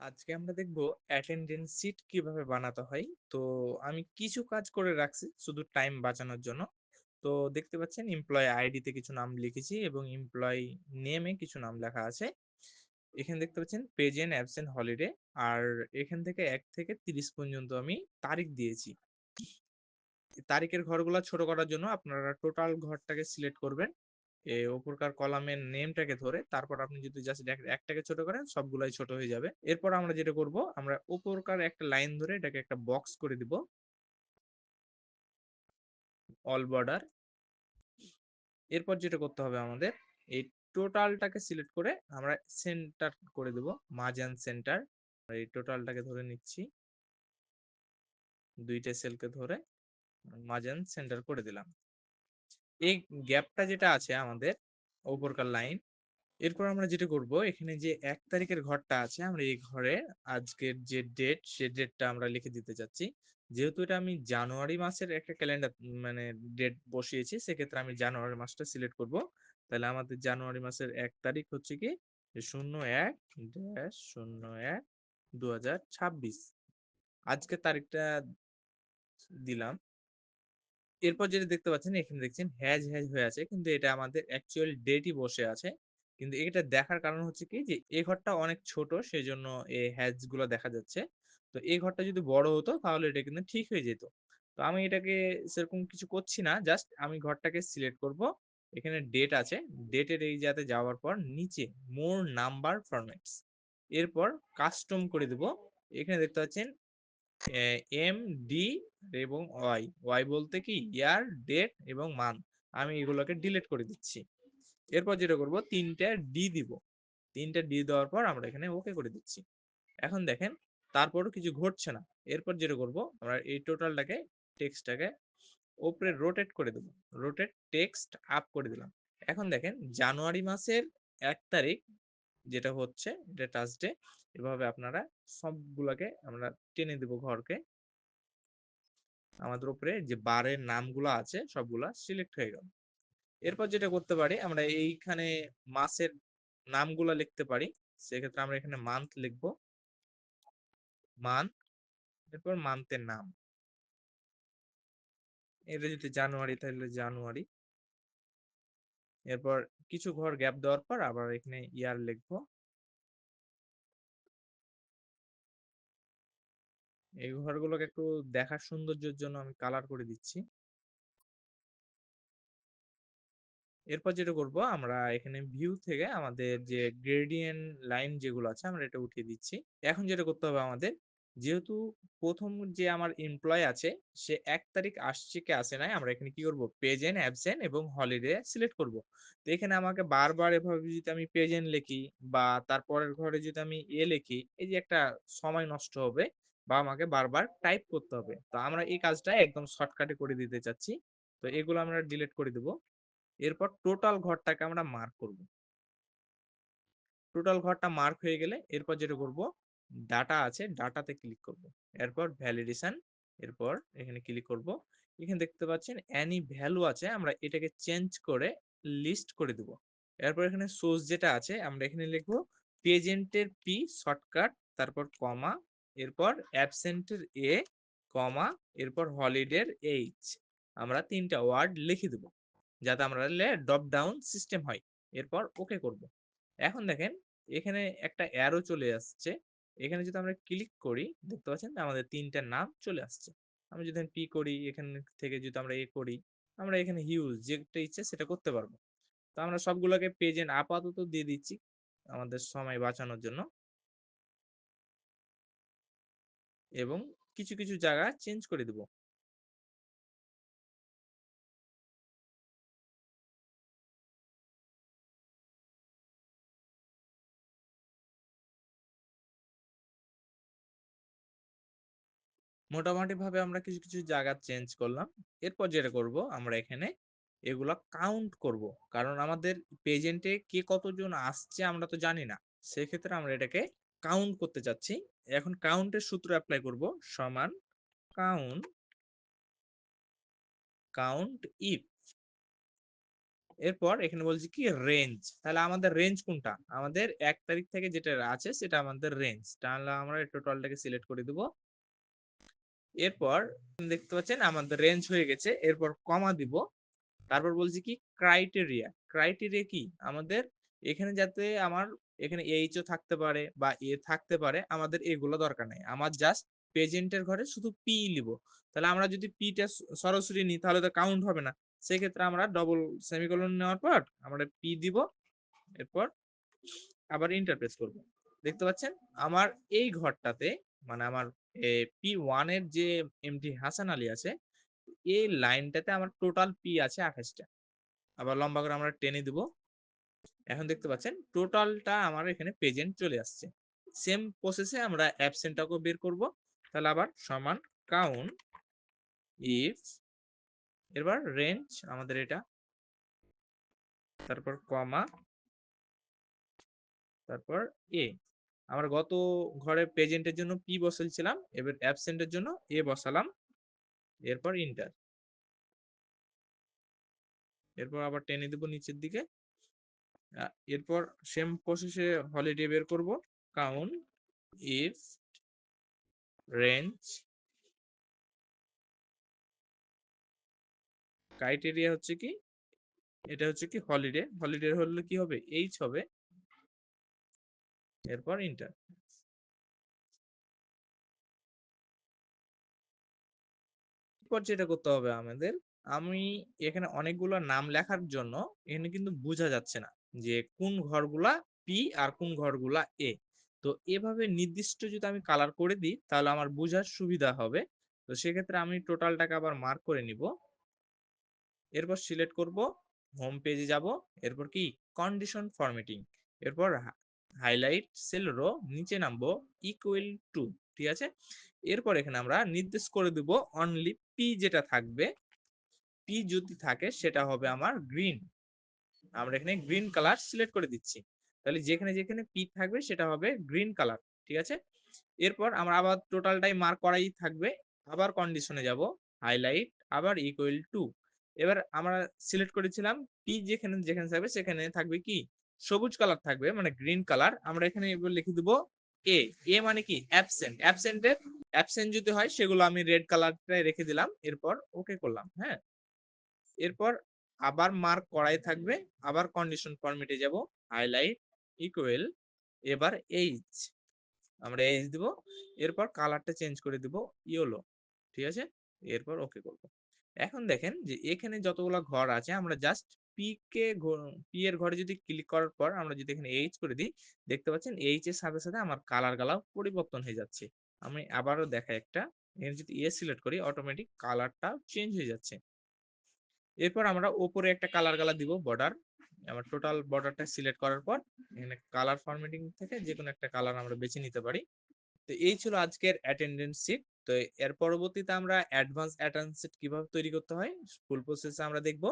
আজকে আমরা দেখব অ্যাটেন্ডেন্স শিট কীভাবে বানাতে হয়। তো আমি কিছু কাজ করে রাখছি শুধু টাইম বাঁচানোর জন্য। তো দেখতে পাচ্ছেন এমপ্লয় আইডিতে কিছু নাম লিখেছি এবং এমপ্লয় নেমে কিছু নাম লেখা আছে। এখানে দেখতে পাচ্ছেন প্রেজেন্ট অ্যাবসেন্ট হলিডে আর এখান থেকে এক থেকে তিরিশ পর্যন্ত আমি তারিখ দিয়েছি। তারিখের ঘরগুলো ছোট করার জন্য আপনারা টোটাল ঘরটাকে সিলেক্ট করবেন। এই ওপরকার কলামের নেমটাকে ধরে তারপর আপনি যদি জাস্ট একটাকে ছোট করেন, সবগুলাই ছোট হয়ে যাবে। এরপর আমরা যেটা করব, আমরা ওপরকার একটা লাইন ধরে এটাকে একটা বক্স করে দিব। অল বর্ডার এরপর যেটা করতে হবে আমাদের, এই টোটালটাকে সিলেক্ট করে আমরা সেন্টার করে দেব মাঝান সেন্টার এই টোটালটাকে ধরে নিচ্ছি। দুইটা সেলকে ধরে মাঝান সেন্টার করে দিলাম। এই গ্যাপটা যেটা আছে আমাদের ওপরকার লাইন, এরপর আমরা যেটা করব, এখানে যে এক তারিখের ঘরটা আছে, আমরা এই ঘরে আজকের যে ডেট সে ডেটটা আমরা লিখে দিতে চাচ্ছি। যেহেতু এটা আমি জানুয়ারি মাসের একটা ক্যালেন্ডার মানে ডেট বসিয়েছি, সেক্ষেত্রে আমি জানুয়ারি মাসটা সিলেক্ট করব। তাহলে আমাদের জানুয়ারি মাসের এক তারিখ হচ্ছে কি? শূন্য এক ড্যাশ শূন্য এক দু আজকের তারিখটা দিলাম। এরপর যেটা দেখতে পাচ্ছেন, এখানে দেখছেন হ্যাজ হ্যাজ হয়ে আছে। কিন্তু এটা আমাদের অ্যাকচুয়াল ডেটই বসে আছে। কিন্তু এটা দেখার কারণ হচ্ছে কি যে এই ঘরটা অনেক ছোট সেই জন্য এই হ্যাজগুলো দেখা যাচ্ছে। তো এই ঘরটা যদি বড় হতো, তাহলে এটা কিন্তু ঠিক হয়ে যেত। তো আমি এটাকে সেরকম কিছু করছি না, জাস্ট আমি ঘরটাকে সিলেক্ট করব। এখানে ডেট আছে। ডেটের এই যাতে যাওয়ার পর নিচে মোর নাম্বার ফরম্যাটস এরপর কাস্টম করে দেব। এখানে দেখতে পাচ্ছেন এম, ডি এবং ওয়াই। ওয়াই বলতে কি ইয়ার, ডেট এবং মান্থ। আমি এগুলোকে ডিলিট করে দিচ্ছি। এরপর যেটা করব, তিনটা ডি দিব। তিনটা ডি দেওয়ার পর আমরা এখানে ওকে করে দিচ্ছি। এখন দেখেন তারপরও কিছু ঘটছে না। এরপর যেটা করব, আমরা এই টোটালটাকে, টেক্সটটাকে ওপরে রোটেট করে দেবো। রোটেট টেক্সট আপ করে দিলাম। এখন দেখেন, জানুয়ারি মাসের এক তারিখ যেটা হচ্ছে, এটা টাচডে এভাবে আপনারা সবগুলাকে আমরা টেনে দেব ঘরকে। আমাদের উপরে যে বারের নামগুলো আছে, সবগুলা সিলেক্ট হয়ে গেল। এরপর যেটা করতে পারি, আমরা এইখানে মাসের নামগুলা লিখতে পারি। সেক্ষেত্রে আমরা এখানে মান্থ লিখব। মান্থ এরপর মান্থের নাম। এটা যদি জানুয়ারি, তাহলে জানুয়ারি। এরপর কিছু ঘর গ্যাপ দেওয়ার পর আবার এখানে ইয়ার লিখব। এই ঘরগুলোকে একটু দেখার সৌন্দর্যের জন্য আমি কালার করে দিচ্ছি। এরপর যেটা করব, আমরা এখানে ভিউ থেকে আমাদের যে গ্রেডিয়েন্ট লাইন যেগুলো আছে, আমরা এটা উঠিয়ে দিচ্ছি। এখন যেটা করতে হবে আমাদের যেহেতু প্রথম যে আমার এমপ্লয় আছে, সে এক তারিখ আসছে কি আসে নাই, আমরা এখানে কি করব? প্রেজেন্ট অ্যাবসেন্ট এবং হলিডে সিলেক্ট করব। তো এখানে আমাকে বারবার এভাবে যদি আমি প্রেজেন্ট লিখি বা তারপরের ঘরে যদি আমি এ লিখি, এই যে একটা সময় নষ্ট হবে বা আমাকে বারবার টাইপ করতে হবে। তো আমরা এই কাজটা একদম শর্টকাটে করে দিতে চাচ্ছি। তো এগুলো আমরা ডিলিট করে দেব। এরপর টোটাল ঘরটাকে আমরা মার্ক করব। টোটাল ঘরটা মার্ক হয়ে গেলে এরপর যেটা করব? ডাটা আছে ডাটাতে ক্লিক করব। এরপর ভ্যালিডেশন এরপর এখানে ক্লিক করব। এখানে দেখতে পাচ্ছেন অ্যানি ভ্যালু আছে, আমরা এটাকে চেঞ্জ করে লিস্ট করে দেব। এরপর এখানে সোর্স যেটা আছে, আমরা এখানে লিখব পেজেন্টের পি শর্টকাট তারপর কমা এরপর অ্যাবসেন্টের এ কমা এরপর হলিডের এইচ আমরা তিনটা ওয়ার্ড লিখে দেব, যাতে আমরা ড্রপ ডাউন সিস্টেম হয়। এরপর ওকে করব। এখন দেখেন, এখানে একটা অ্যারো চলে আসছে। এখানে যদি আমরা ক্লিক করি, দেখতে পাচ্ছেন? আমাদের তিনটা নাম চলে আসছে। আমি যদি পি করি, এখান থেকে যদি আমরা এ করি, আমরা এখানে হিউজ যেটা ইচ্ছে সেটা করতে পারব। তো আমরা সবগুলোকে পেজেন্ট আপাতত দিয়ে দিচ্ছি আমাদের সময় বাঁচানোর জন্য। এবং কিছু কিছু জায়গা চেঞ্জ করে দেব। মোটামুটি ভাবে আমরা কিছু কিছু জায়গা চেঞ্জ করলাম। এরপর যেটা করব, আমরা এখানে এগুলা কাউন্ট করব। কারণ আমাদের প্রেজেন্টে কে কতজন আসছে আমরা তো জানি না। সেক্ষেত্রে আমরা এটাকে কাউন্ট করতে চাচ্ছি। এখন কাউন্টের সূত্র অ্যাপ্লাই করব সমান কাউন্ট কাউন্ট ইফ এরপর এখানে বলছি কি রেঞ্জ তাহলে আমাদের রেঞ্জ কোনটা? আমাদের এক তারিখ থেকে যেটা আছে সেটা আমাদের রেঞ্জ তাহলে আমরা টোটালটাকে সিলেক্ট করে দিব। এরপর দেখতে পাচ্ছেন আমাদের রেঞ্জ হয়ে গেছে, এরপর কমা দিব। তারপর বলছি কি ক্রাইটেরিয়া ক্রাইটেরিয়া কি? আমাদের এখানে যাতে আমার এখানে এইচও থাকতে পারে বা এ থাকতে পারে, আমাদের এগুলো দরকার নেই। আমার জাস্ট প্রেজেন্টের ঘরে শুধু পি লিব। তাহলে আমরা যদি পিটা সরাসরি নিই, তাহলে তো কাউন্ট হবে না। সেক্ষেত্রে আমরা ডবল সেমিকোলন নেওয়ার পর আমরা পি দিব, এরপর আবার ইন্টারপ্রেস করব। দেখতে পাচ্ছেন? আমার এই ঘরটাতে মানে আমার পি ওয়ানের যে এমটি হাসান আলী আছে এই লাইনটাতে আমার টোটাল পি আছে আঠাশটা। আবার লম্বা করে আমরা টেনে দিব। এখন দেখতে পাচ্ছেন টোটালটা আমার এখানে প্রেজেন্ট চলে আসছে। সেম প্রসেসে আমরা অ্যাবসেন্টটাকেও বের করব। তাহলে আবার সমান কাউন্ট ইফ এবার রেঞ্জ আমাদের এটা। তারপর কমা তারপর এ আমরা গত ঘরে প্রেজেন্টের জন্য পি বসাইছিলাম এবার অ্যাবসেন্টের জন্য এ বসালাম, এরপর ইন্টার এরপর আবার টেনে দেব নিচের দিকে। এরপর সেম প্রসেসে হলিডে বের করব। কাউন্ট ইফ রেঞ্জ ক্রাইটেরিয়া হচ্ছে কি? এটা হচ্ছে কি হলিডে হলিডে হলে কি হবে? এইচ হবে। এরপর ইন্টার এরপর যেটা করতে হবে আমাদের, আমি এখানে অনেকগুলো নাম লেখার জন্য এখানে কিন্তু বোঝা যাচ্ছে না যে কোন ঘরগুলা পি আর কোন ঘরগুলা এ তো এভাবে নির্দিষ্ট যদি আমি কালার করে দিই, তাহলে আমার বোঝার সুবিধা হবে। তো সেক্ষেত্রে আমি টোটালটাকে আবার মার্ক করে নিব। এরপর সিলেক্ট করব হোম পেজে যাব, এরপর কি? কন্ডিশন ফরম্যাটিং এরপর হাইলাইট সেল রো, নিচে নামবো ইকুয়াল টু ঠিক আছে? এরপর এখানে আমরা নির্দেশ করে দেব অনলি পি যেটা থাকবে পি যদি থাকে সেটা হবে আমার গ্রিন আমরা এখানে গ্রিন কালার সিলেক্ট করে দিচ্ছি। তাহলে যেখানে যেখানে পি থাকবে সেটা হবে গ্রিন কালার ঠিক আছে? এরপর আমরা আবার টোটালটাই মার্ক করাই থাকবে, আবার কন্ডিশনে যাব হাইলাইট আবার ইকুয়াল টু এবার আমরা সিলেক্ট করেছিলাম পি যেখানে যেখানে থাকবে সেখানে থাকবে কি? সবুজ কালার থাকবে মানে গ্রিন কালার আমরা এখানে লিখে দিব এ এ মানে কি? অ্যাবসেন্ট অ্যাবসেন্টের অ্যাবসেন্ট যদি হয়, সেগুলো আমি রেড কালারটাই রেখে দিলাম, এরপর ওকে করলাম হ্যাঁ? এরপর আবার মার্ক করাই থাকবে, আবার কন্ডিশন ফরম্যাটে যাব হাইলাইট ইকুয়াল এবার এইচ আমরা এইচ দিব, এরপর কালারটা চেঞ্জ করে দিব ইয়েলো ঠিক আছে? এরপর ওকে করব। এখন দেখেন যে এখানে যতগুলো ঘর আছে, আমরা জাস্ট পি কে পি এর ঘরে যদি ক্লিক করার পর আমরা যদি এখানে এইচ করে দিই, দেখতে পাচ্ছেন এইচ এর সাথে সাথে আমার কালার গালাও পরিবর্তন হয়ে যাচ্ছে। আমি আবারও দেখাই একটা, এখানে যদি এ সিলেক্ট করি অটোমেটিক কালারটা চেঞ্জ হয়ে যাচ্ছে। এরপর আমরা ওপরে একটা কালার গালা দিব বর্ডার আমার টোটাল বর্ডারটা সিলেক্ট করার পর, এখানে কালার ফরম্যাটিং থেকে যে কোনো একটা কালার আমরা বেছে নিতে পারি। তো এই ছিল আজকের অ্যাটেন্ডেন্স শিট তো এর পরবর্তীতে আমরা অ্যাডভান্স অ্যাটেন্ডেন্স শিট কীভাবে তৈরি করতে হয় ফুল প্রসেসে আমরা দেখব।